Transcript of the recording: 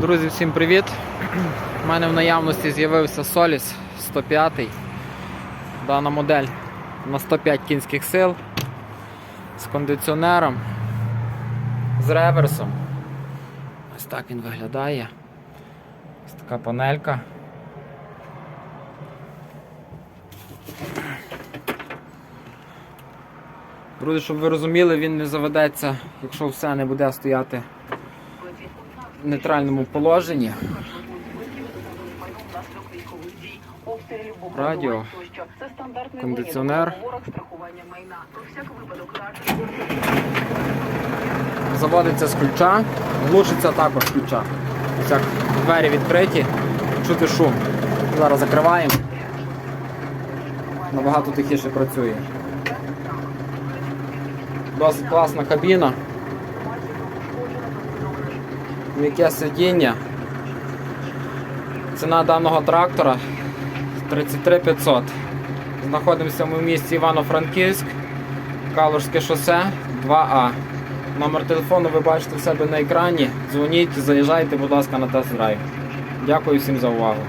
Друзі, всім привіт! У мене в наявності з'явився Solis 105. Дана модель на 105 кінських сил з кондиціонером, з реверсом. Ось так він виглядає. Ось така панелька. Друзі, щоб ви розуміли, він не заведеться, якщо все не буде стояти нейтральному положенні. Радіо, кондиціонер. Заводиться з ключа, глушиться також ключа. Ось двері відкриті, чути шум. Зараз закриваємо. Набагато тихіше працює. Досить класна кабіна. М'яке сидіння. Ціна даного трактора 33 500. Знаходимося ми в місті Івано-Франківськ, Калужське шосе 2А. Номер телефону ви бачите в себе на екрані. Дзвоніть, заїжджайте, будь ласка, на тест-драйв. Дякую всім за увагу.